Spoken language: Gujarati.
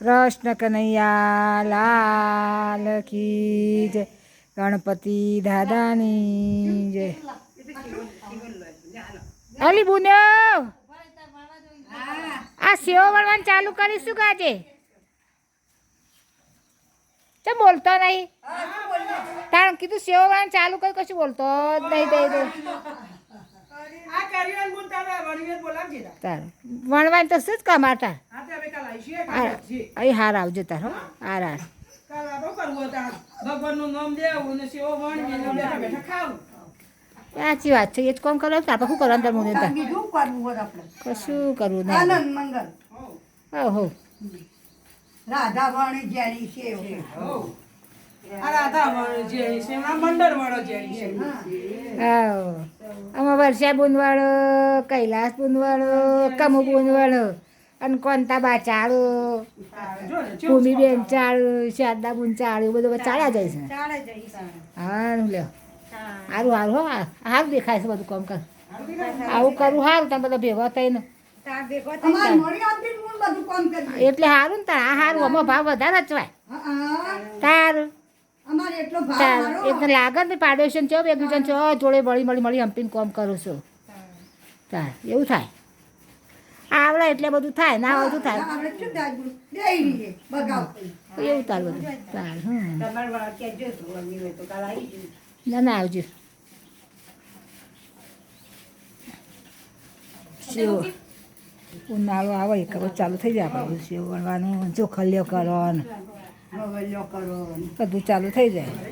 કૃષ્ણ કનૈયા લાલ કી જય. ગણપતિ દાદાની જય. અલી બુન્યો આ સેવો વળવાનું ચાલુ કરીશું કે આજે? ચમ બોલતો નહીં? તાણ કીધું સેવો વળવાનું ચાલુ કરી કશું બોલતો નહીં, દઈ દો આ કાર્યવાહી બોલતા હતા, વડીલ બોલાવજે તા. તાર. વણવાનું તો શું જ કામ હા, આવજે. અહીં હાર આવજો તાર હો. હાર હાર. સાચી વાત છે એ જ કોમ કરો આપણે શું કરવાનું તાર મુને તાર બીજું કરવું કશું કરવું નહીં. આનંદ મંગલ. હો હો. રાધા વાણી જેની છે. રાધા વણ છે, મંડળ વાળો જે છે. આમાં વર્ષા બુંદવાળો કૈલાસ બુંદવાળો કમુ બુંદવાળો અને કોંતા બા ચાળો. જો જો. ભૂમિબેન ચાળો શારદા બુન ચાળો એ બધું ચાળ્યા જાય છે. હા લ્યો. સારું સારું હો સારું દેખાય છે બધું કામ કર. આવું કરું સારું તમે બધા ભેગા થઈને. અમારે એટલે સારું ને તાર આ સારું આમાં ભાવ વધારે હા. તાર. ભાવ એટલે લાગે ને પાડોશન છો બે બીજા છો જોડે મળી મળી મળી હંપીને કોમ કરો છો. તાર એવું થાય. આવડે એટલે બધું થાય ના બધું થાય. એવું તાર બધું. તાર તો, તો. ના ના આવજો. સેવ ઉનાળો આવે એ ખબર ચાલુ થઈ જાય આપણે સેવ વણવાનું ચોખલ્યો કરવાનું. બધું ચાલુ થઈ જાય.